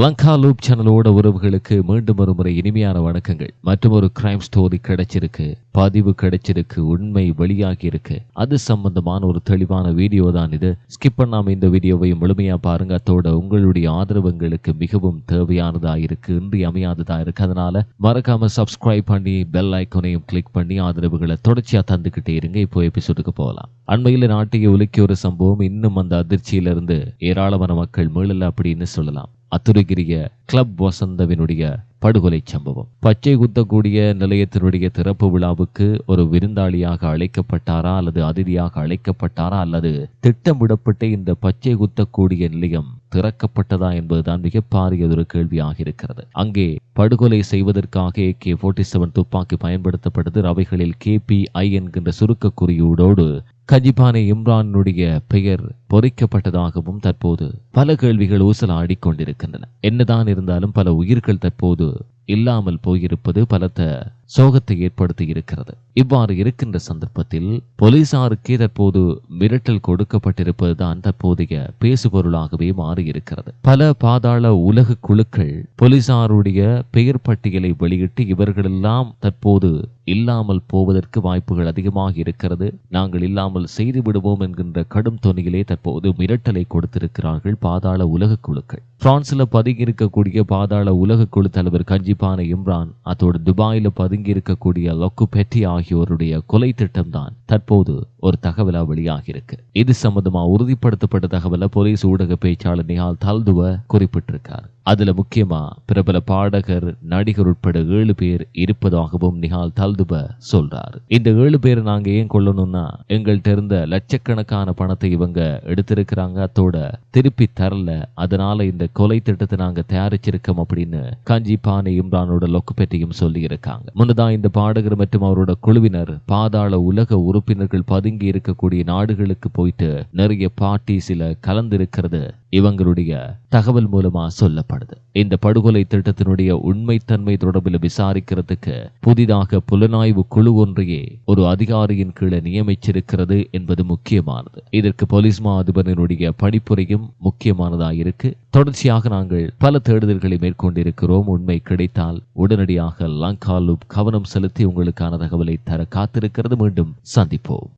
Lanka loop சேனலோட உறவுகளுக்கு மீண்டும் ஒரு முறை இனிமையான வணக்கங்கள். மற்றும் ஒரு கிரைம் ஸ்டோரி கிடைச்சிருக்கு பதிவு கிடைச்சிருக்கு உண்மை வெளியாகி இருக்கு அது சம்பந்தமான ஒரு தெளிவான வீடியோ தான் இது. ஸ்கிப் பண்ணாம இந்த வீடியோவை முழுமையா பாருங்க. அதோட உங்களுடைய ஆதரவுங்களுக்கு மிகவும் தேவையானதா இருக்கு இன்றியமையாததா இருக்கு. அதனால மறக்காம சப்ஸ்கிரைப் பண்ணி பெல் ஐக்கோனையும் கிளிக் பண்ணி ஆதரவுகளை தொடர்ச்சியா தந்துகிட்டே இருங்க. இப்போ எபிசோடுக்கு போகலாம். அண்மையில் நாட்டையே உலுக்கிய ஒரு சம்பவம் இன்னும் அந்த அதிர்ச்சியிலிருந்து ஏராளமான மக்கள் மீளல அப்படின்னு சொல்லலாம். அத்துருகிரிய கிளப் வசந்தவினுடைய படுகொலை சம்பவம். பச்சை குத்தக்கூடிய நிலையத்தினுடைய திறப்பு விழாவுக்கு ஒரு விருந்தாளியாக அழைக்கப்பட்டாரா அல்லது அதிதியாக அழைக்கப்பட்டாரா அல்லது திட்டமிடப்பட்ட இந்த பச்சை குத்தக்கூடிய நிலையம் திறக்கப்பட்டதா என்பதுதான் மிக ஒரு கேள்வியாக இருக்கிறது அங்கே படுகொலை செய்வதற்காக ஏ கே போர்ட்டி செவன் துப்பாக்கி பயன்படுத்தப்பட்டது. அவைகளில் கே பி ஐ என்கின்ற சுருக்க குறியீடோடு கஜிபானே இம்ரானுடைய பெயர் பொறிக்கப்பட்டதாகவும் தற்போது பல கேள்விகள் ஊசலாடிக் கொண்டிருக்கின்றன. என்னதான் இருந்தாலும் பல உயிர்கள் தற்போது இல்லாமல் போயிருப்பது பலத்த சோகத்தை ஏற்படுத்தி இருக்கிறது. இவ்வாறு இருக்கின்ற சந்தர்ப்பத்தில் போலீசாருக்கே தற்போது மிரட்டல் கொடுக்கப்பட்டிருப்பதுதான் தற்போதைய பேசுபொருளாகவே மாறியிருக்கிறது. பல பாதாள உலக குழுக்கள் போலீசாருடைய பெயர் பட்டியலை வெளியிட்டு இவர்களெல்லாம் தற்போது இல்லாமல் போவதற்கு வாய்ப்புகள் அதிகமாக இருக்கிறது. நாங்கள் இல்லாமல் செய்து விடுவோம் என்கின்ற கடும் தொனியிலே தற்போது மிரட்டலை கொடுத்திருக்கிறார்கள் பாதாள உலக குழுக்கள். பிரான்ஸ்ல பதுங்கி இருக்கக்கூடிய பாதாள உலக குழு தலைவர் கஞ்சிபான இம்ரான் அதோடு துபாயில பதுங்கி இருக்கக்கூடிய லொக்கு பெட்டி ஆகியோருடைய கொலை திட்டம்தான் தற்போது ஒரு தகவலா வெளியாகியிருக்கு. இது சம்பந்தமா உறுதிப்படுத்தப்பட்ட தகவலை போலீஸ் ஊடக பேச்சாளர் நிஹால் தல்துவ குறிப்பிட்டிருக்கார். அதுல முக்கியமா பிரபல பாடகர் நடிகர் உட்பட ஏழு பேர் இருப்பதாகவும் நிஹால் தல்துப சொல்றாரு. இந்த ஏழு பேர் நாங்க ஏன் கொள்ளணும்னா எங்கள்கிட்ட இருந்த லட்சக்கணக்கான பணத்தை இவங்க எடுத்திருக்கிறாங்க. அத்தோட திருப்பி தரல. அதனால இந்த கொலை திட்டத்தை நாங்க தயாரிச்சிருக்கோம் அப்படின்னு காஞ்சி பானை இம்ரானோட லொக்குப்பெட்டியும் சொல்லி இருக்காங்க முன்னதான் இந்த பாடகர் மற்றும் அவரோட குழுவினர் பாதாள உலக உறுப்பினர்கள் பதுங்கி இருக்கக்கூடிய நாடுகளுக்கு போயிட்டு நிறைய பாட்டி சில கலந்திருக்கிறது. இவங்களுடைய தகவல் மூலமா சொல்லப்படுது. இந்த படுகொலை திட்டத்தினுடைய உண்மைத்தன்மை தொடர்பில் விசாரிக்கிறதுக்கு புதிதாக புலனாய்வு குழு ஒன்றையே ஒரு அதிகாரியின் கீழே நியமிச்சிருக்கிறது என்பது முக்கியமானது. இதற்கு போலீஸ் மா அதிபரினுடைய பணிப்புரையும் முக்கியமானதாக இருக்கு. தொடர்ச்சியாக நாங்கள் பல தேடுதல்களை மேற்கொண்டிருக்கிறோம். உண்மை கிடைத்தால் உடனடியாக லங்கா லூப் கவனம் செலுத்தி உங்களுக்கான தகவலை தர காத்திருக்கிறது. மீண்டும் சந்திப்போம்.